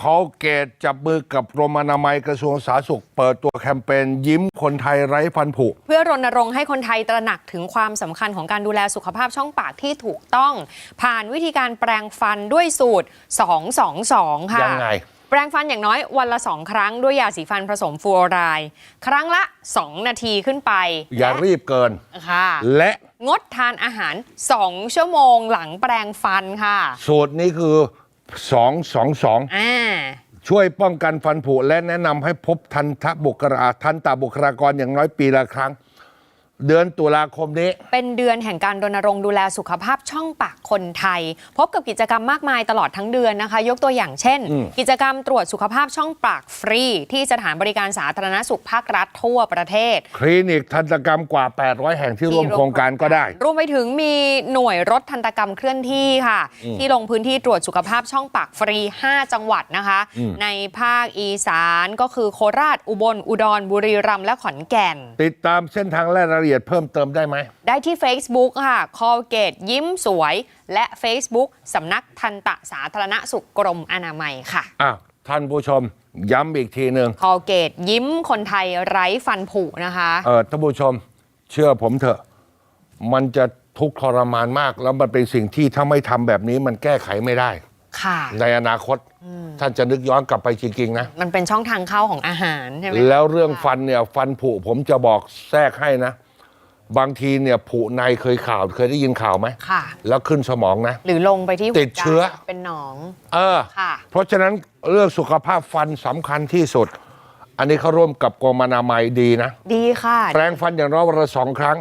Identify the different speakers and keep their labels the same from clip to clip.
Speaker 1: คอลเกตจับมือกับกรมอนามัยกระทรวงสาธารณสุข เปิดตัวแคมเปญยิ้มคนไทยไร้ฟันผุ
Speaker 2: เพื่อรณรงค์ให้คนไทยตระหนักถึงความสำคัญของการดูแลสุขภาพช่องปากที่ถูกต้อง ผ่านวิธีการแปรงฟันด้วยสูตร 222 ค่ะ
Speaker 1: ยังไง
Speaker 2: แปรงฟันอย่างน้อยวันละ 2 ครั้งด้วยยาสีฟันผสมฟลูออไรด์ครั้งละ 2 นาทีขึ้นไป
Speaker 1: อย่ารีบเกิน
Speaker 2: ค่ะ
Speaker 1: และ
Speaker 2: งดทานอาหาร 2 ชั่วโมงหลังแปรงฟันค่ะ
Speaker 1: สูตรนี้คือ 222
Speaker 2: อ่า
Speaker 1: ช่วยป้องกันฟันผุและแนะนำให้พบทันทบุคลาทันตบุคลากรอย่างน้อยปีละครั้ง เดือนตุลาคมนี้
Speaker 2: เป็นเดือนแห่งการรณรงค์ดูแลสุขภาพช่องปากคนไทย พบกับกิจกรรมมากมายตลอดทั้งเดือนนะคะ ยกตัวอย่างเช่น
Speaker 1: อืม
Speaker 2: กิจกรรมตรวจสุขภาพช่องปากฟรี ที่สถานบริการสาธารณสุขภาครัฐทั่วประเทศ
Speaker 1: คลินิกทันตกรรมกว่า 800 แห่งที่ร่วมโครงการก็ได้
Speaker 2: รวมไปถึงมีหน่วยรถทันตกรรมเคลื่อนที่ค่ะ ที่ลงพื้นที่ตรวจสุขภาพช่องปากฟรี 5 จังหวัดนะคะ
Speaker 1: อืม
Speaker 2: ในภาคอีสานก็คือโคราชอุบลอุดรบุรีรัมย์และขอนแก่น
Speaker 1: ติดตามเส้นทางและรายละเอียดเพิ่มเติมได้ไหม
Speaker 2: ได้ที่ Facebook ค่ะ คอเกตยิ้มสวย และ Facebook สำนักทันตสาธารณสุขกรมอนามัยค่ะ
Speaker 1: อ้าวท่านผู้ชม ย้ำอีกทีหนึ่ง
Speaker 2: คอเกตยิ้มคนไทยไร้ฟันผุนะคะ
Speaker 1: เออท่านผู้ชม เชื่อผมเถอะ มันจะทุกข์ทรมานมาก แล้วมันเป็นสิ่งที่ถ้าไม่ทำแบบนี้มันแก้ไขไม่ได้
Speaker 2: ค่ะ
Speaker 1: ในอนาคต ท่านจะนึกย้อนกลับไปจริงๆนะ
Speaker 2: มันเป็นช่องทางเข้าของอาหารใช่ไหม
Speaker 1: แล้วเรื่องฟันเนี่ย ฟันผุผมจะบอกแทรกให้นะ บางทีเนี่ยผุในเคยข่าวเคยได้ยินข่าวไหม
Speaker 2: ค่ะ
Speaker 1: แล้วขึ้นสมองนะ
Speaker 2: หรือลงไปที่หัวใจ
Speaker 1: ติดเชื้อ
Speaker 2: เป็นหนอง
Speaker 1: เออ
Speaker 2: ค่ะ
Speaker 1: เพราะฉะนั้นเรื่องสุขภาพฟันสำคัญที่สุด อันนี้เขาร่วมกับกรมอนามัยดีนะ
Speaker 2: ดีค่ะ
Speaker 1: แปรงฟันอย่างน้อยวันละสองครั้ง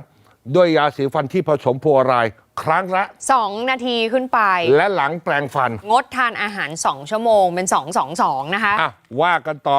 Speaker 1: ด้วยยาสีฟันที่ผสมฟลูออไรด์ครั้งละ
Speaker 2: 2นาทีขึ้นไป
Speaker 1: และหลังแปรงฟัน
Speaker 2: งดทานอาหาร 2 ชั่วโมงเป็น 222 นะคะ
Speaker 1: อะ ว่ากันต่อ